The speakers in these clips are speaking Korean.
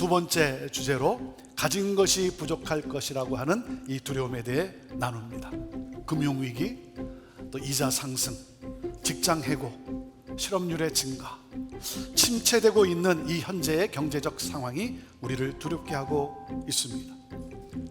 두 번째 주제로 가진 것이 부족할 것이라고 하는 이 두려움에 대해 나눕니다. 금융위기, 또 이자 상승, 직장 해고, 실업률의 증가, 침체되고 있는 이 현재의 경제적 상황이 우리를 두렵게 하고 있습니다.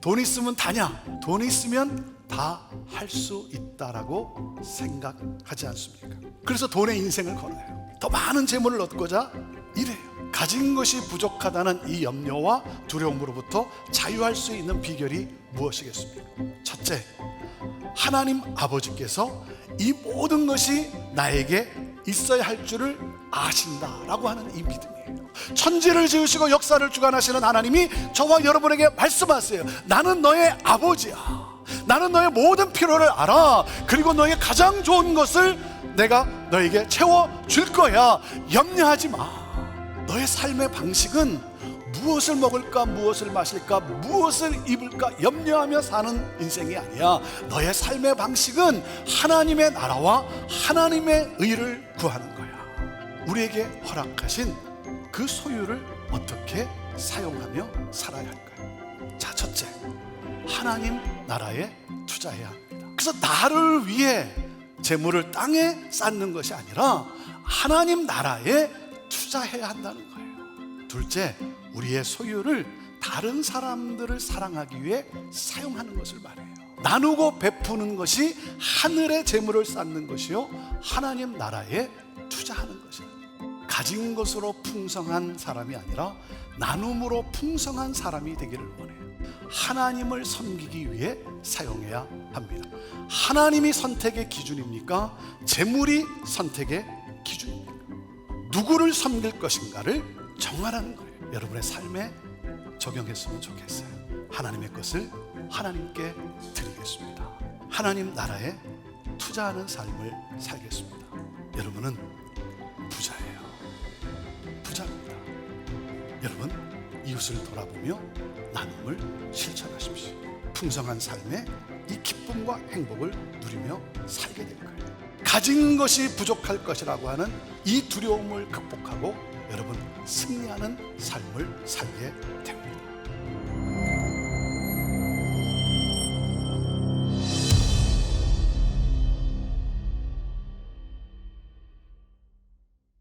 돈 있으면 다냐? 돈 있으면 다 할 수 있다라고 생각하지 않습니까? 그래서 돈의 인생을 걸어요. 더 많은 재물을 얻고자 이래요. 가진 것이 부족하다는 이 염려와 두려움으로부터 자유할 수 있는 비결이 무엇이겠습니까? 첫째, 하나님 아버지께서 이 모든 것이 나에게 있어야 할 줄을 아신다라고 하는 이 믿음이에요. 천지를 지으시고 역사를 주관하시는 하나님이 저와 여러분에게 말씀하세요. 나는 너의 아버지야. 나는 너의 모든 필요를 알아. 그리고 너의 가장 좋은 것을 내가 너에게 채워 줄 거야. 염려하지 마. 너의 삶의 방식은 무엇을 먹을까, 무엇을 마실까, 무엇을 입을까 염려하며 사는 인생이 아니야. 너의 삶의 방식은 하나님의 나라와 하나님의 의를 구하는 거야. 우리에게 허락하신 그 소유를 어떻게 사용하며 살아야 할까요? 자, 첫째. 하나님 나라에 투자해야 합니다. 그래서 나를 위해 재물을 땅에 쌓는 것이 아니라 하나님 나라에 투자해야 한다는 거예요. 둘째, 우리의 소유를 다른 사람들을 사랑하기 위해 사용하는 것을 말해요. 나누고 베푸는 것이 하늘의 재물을 쌓는 것이요. 하나님 나라에 투자하는 것이에요. 가진 것으로 풍성한 사람이 아니라 나눔으로 풍성한 사람이 되기를 원해요. 하나님을 섬기기 위해 사용해야 합니다. 하나님이 선택의 기준입니까? 재물이 선택의 기준입니까? 누구를 섬길 것인가를 정하라는 거예요. 여러분의 삶에 적용했으면 좋겠어요. 하나님의 것을 하나님께 드리겠습니다. 하나님 나라에 투자하는 삶을 살겠습니다. 여러분은 부자예요. 부자입니다. 여러분 이웃을 돌아보며 나눔을 실천하십시오. 풍성한 삶에 이 기쁨과 행복을 누리며 살게 될 거예요. 가진 것이 부족할 것이라고 하는 이 두려움을 극복하고 여러분 승리하는 삶을 살게 됩니다.